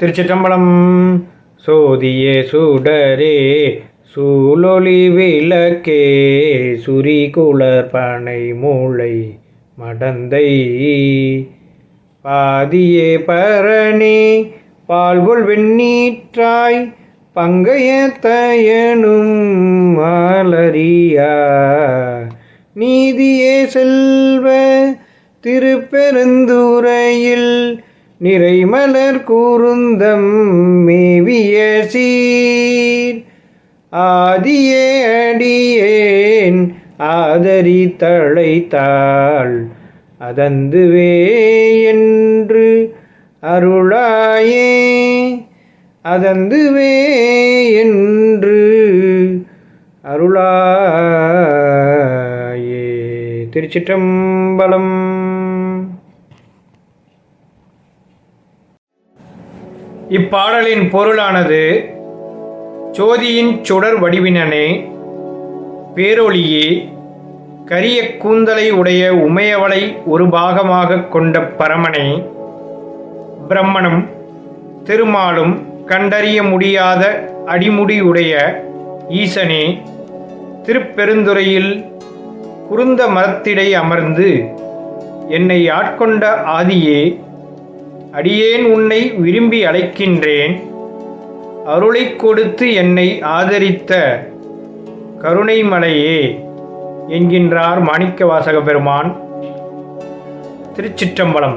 திருச்சிற்றம்பலம். சோதியே சுடரே சூலொளி விளக்கே சுரி குளர்பனை மூளை மடந்தை. பாதியே பரணி பால்கொள் வெண்ணீற்றாய் பங்கையத்தயனும் மாலரியா நீதியே செல்வ திருப்பெருந்துரையில் நிறைமலர் கூறுந்தம் மேவிய சீர் ஆதியே அடியேன் ஆதரி தழைத்தாள். அதந்துவே என்று அருளாயே அதந்துவே என்று அருளாயே. திருச்சிற்றம்பலம் இப்பாடலின் பொருளானது சோதியின் சுடர் வடிவினனே பேரொளியே கரிய கூந்தலை உடைய உமையவளை ஒரு பாகமாக கொண்ட பரமனே பிரம்மனும் திருமாலும் கண்டறிய முடியாத அடிமுடியுடைய ஈசனே திருப்பெருந்துறையில் குருந்த மரத்திடை அமர்ந்து என்னை ஆட்கொண்ட ஆதியே அடியேன் உன்னை விரும்பி அழைக்கின்றேன். அருளைக் கொடுத்து என்னை ஆதரித்த கருணைமலையே என்கின்றார் மாணிக்கவாசக பெருமான். திருச்சிற்றம்பலம்.